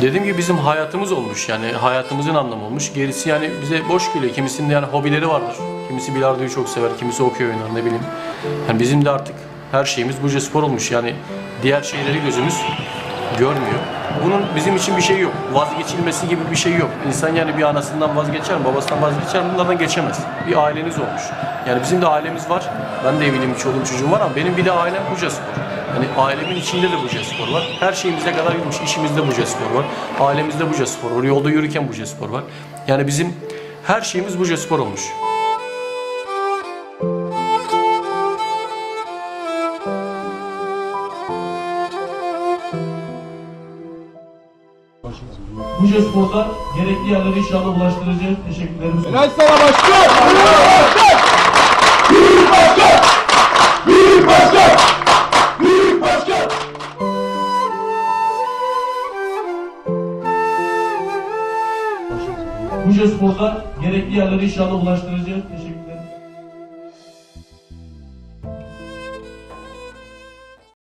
Dediğim gibi bizim hayatımız olmuş yani hayatımızın anlamı olmuş. Gerisi yani bize boş geliyor. Kimisinin yani hobileri vardır. Kimisi bilardoyu çok sever, kimisi okey oynar ne bileyim. Yani bizim de artık her şeyimiz Buca Spor olmuş. Yani diğer şeyleri gözümüz görmüyor. Bunun bizim için bir şey yok. Vazgeçilmesi gibi bir şey yok. İnsan yani bir anasından vazgeçer mi, babasından vazgeçer mi? Bunlardan geçemez. Bir aileniz olmuş. Yani bizim de ailemiz var. Ben de evliyim, çoluğum çocuğum var ama benim bir de ailem Buca Spor. Yani ailemin içinde de Buca Spor var. Her şeyimize kadar girmiş. İşimizde Buca Spor var. Ailemizde Buca Spor var. Yolda yürürken Buca Spor var. Yani bizim her şeyimiz Buca Spor olmuş. Buca Spor'da gerekli yerlere inşallah ulaştıracağız. Teşekkürlerimi Helal sana başkan! Büyük başkan! Büyük başkan! Büyük başkan! Buca Spor'da gerekli yerlere inşallah ulaştıracağız. Teşekkürler.